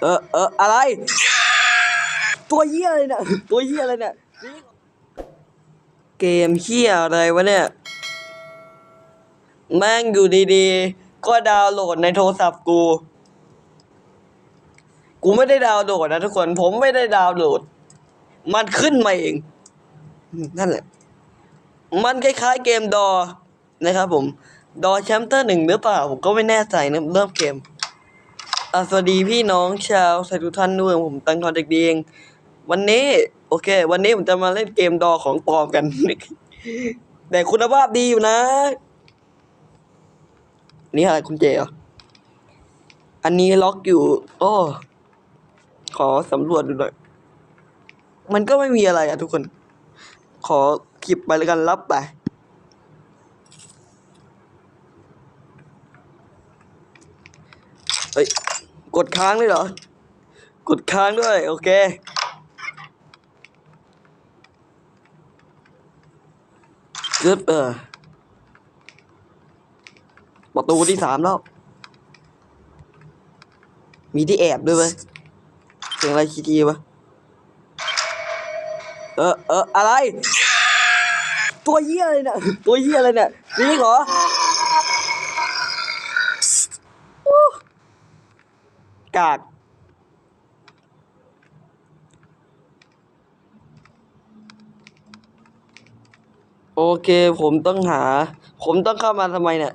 เออเอออะไร ตัวเหี้ยอะไรเนี่ยตัวเหี้ยอะไรเนี่ยเกมเหี้ยอะไรวะเนี่ย แม่งอยู่ดีๆ ก็ดาวน์โหลดในโทรศัพท์กู กูไม่ได้ดาวน์โหลดนะทุกคน ผมไม่ได้ดาวน์โหลด มันขึ้นมาเอง นั่นแหละ มันคล้ายๆเกมดอ นะครับผม ดอแชมเตอร์หนึ่งหรือเปล่า ผมก็ไม่แน่ใจนะเริ่มเกม สวัสดีพี่น้องชาวไทยทุกท่านด้วยผมตังทอนเด็กดีเองวันนี้ โอเค วันนี้ผมจะมาเล่นเกมดอของปลอมกัน แต่คุณภาพดีอยู่นะ นี่อะไรคุณเจเหรออันนี้ล็อกอยู่ โอ้ขอสำรวจดูหน่อย มันก็ไม่มีอะไรอะทุกคน ขอคลิปไปแล้วกันรับไปเฮ้ย กดค้างเลยเหรอ กดค้างด้วย โอเคกึบเออประตูที่สามแล้ว มีที่แอบด้วยไหมเสียงอะไรคีทีวะเออเอออะไร ตัวเหี้ยอะไรเนี่ย ตัวเหี้ยอะไรเนี่ยจริงเหรอโอ้ กาก โอเคผมต้องหา ผมต้องเข้ามาทำไมเนี่ย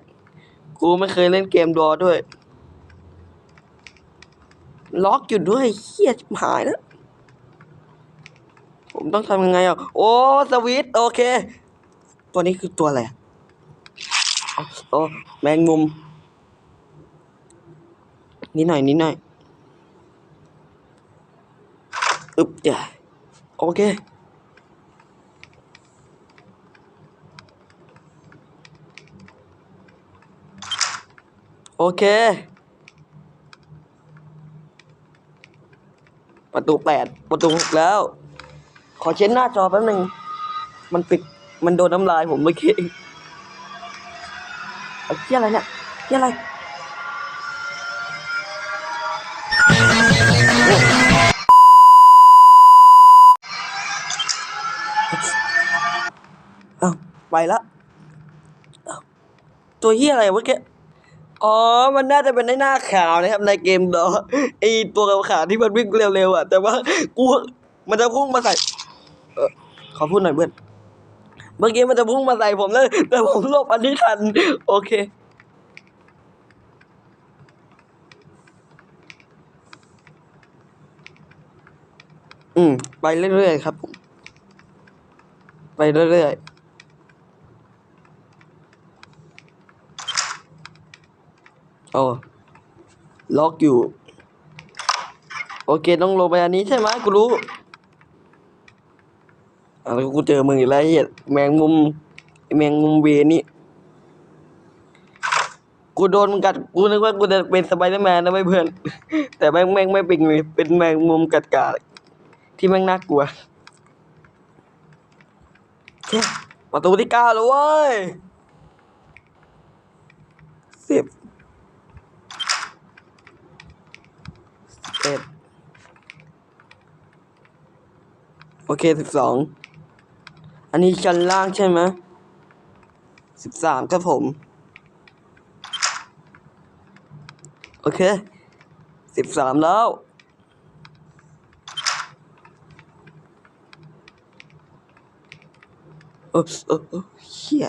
กูไม่เคยเล่นเกมดอด้วย ล็อกอยู่ด้วยเฮียหายแล้วผมต้องทำยังไงอะ โอ้ สวิตโอเค ตัวนี้คือตัวอะไรอะโอ้แมงมุม นิดหน่อย นิดหน่อย อึบเดี๋ยวโอเคโอเค ประตูแปดประตูหกแล้ว ขอเช็ดหน้าจอแป๊บนึงมันปิด มันโดนน้ำลายผมเมื่อกี้ไอ้เหี้ยอะไรเนี่ยเหี้ยอะไร ตัวเหี้ยอะไรเมื่อกี้อ๋อ มันน่าจะเป็นในหน้าขาวนะครับ ในเกมดอไอตัวขาวที่มันวิ่งเร็วๆอะ แต่ว่ากูมันจะพุ่งมาใส่เออขอพูดหน่อยเพื่อนเมื่อกี้มันจะพุ่งมาใส่ผมเลยแต่ผมหลบอันนี้ทัน โอเคอืม ไปเรื่อยๆครับผม ไปเรื่อยๆ โอ้ล็อกอยู่ โอเคต้องลงไปอันนี้ใช่ไหมกูรู้อะแล้วกูเจอมึงอีกแล้วไอ้เหี้ยแมงมุมแมงมุมเวนี่กูโดนมึงกัดกูนึกว่ากูจะเป็นสไปเดอร์แมนนะไม่เพื่อน แต่แม่งแม่งไม่เป็นเลยเป็นแมงมุมกัดกาดที่แม่งน่ากลัวประตูที่เก้าแล้วเว้ยสิบสิบเอ็ดโอ เคสิบสองอันนี้ชั้นล่างใช่ไหมสิบสามครับผม โอเคสิบสามแล้วเออเออเออเฮีย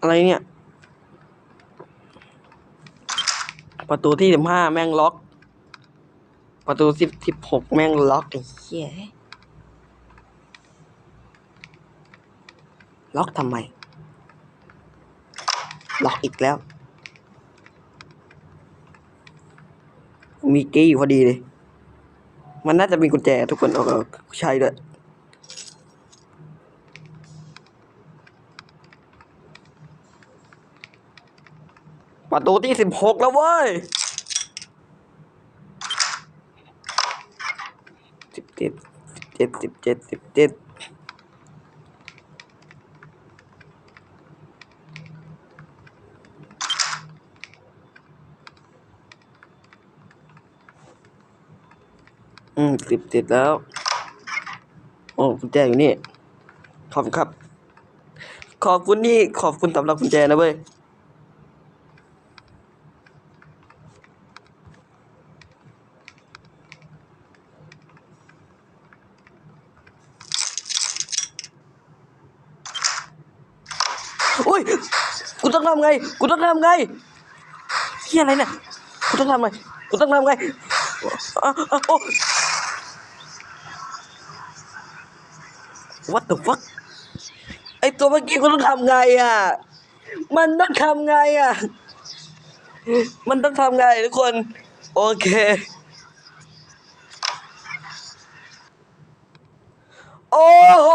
อะไรเนี่ย ประตูที่สิบห้าแม่งล็อก ประตูสิบสิบหกแม่งล็อกไอ้เหี้ยล็อกทำไม ล็อกอีกแล้ว มีเกี้อยู่พอดีเลย มันน่าจะมีกุญแจทุกคนเอาเอาใช่ด้วยประตูที่สิบหกแล้วเว้ย จ็ดเจ็ดสิบเจ็ดสิบเจ็ดอืมสิบเจ็ดแล้ว โอ้กุญแจอยู่นี่ ขอบคุณครับ ขอบคุณนี่ ขอบคุณสำหรับกุญแจนะเว้ย ยกูต้องทำไง กูต้องทำไงเฮียอะไรเนี่ย กูต้องทำไง กูต้องทำไงอะอะโอ้ What the fuck ไอตัวเมื่อกี้กูต้องทำไงอะ มันต้องทำไงอะ มันต้องทำไงทุกคน โอเค โอ้โห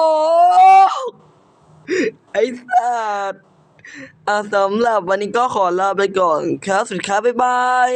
ไอ้สัตว์ อะสำหรับวันนี้ก็ขอลาไปก่อนครับสุดครับบ๊ายบาย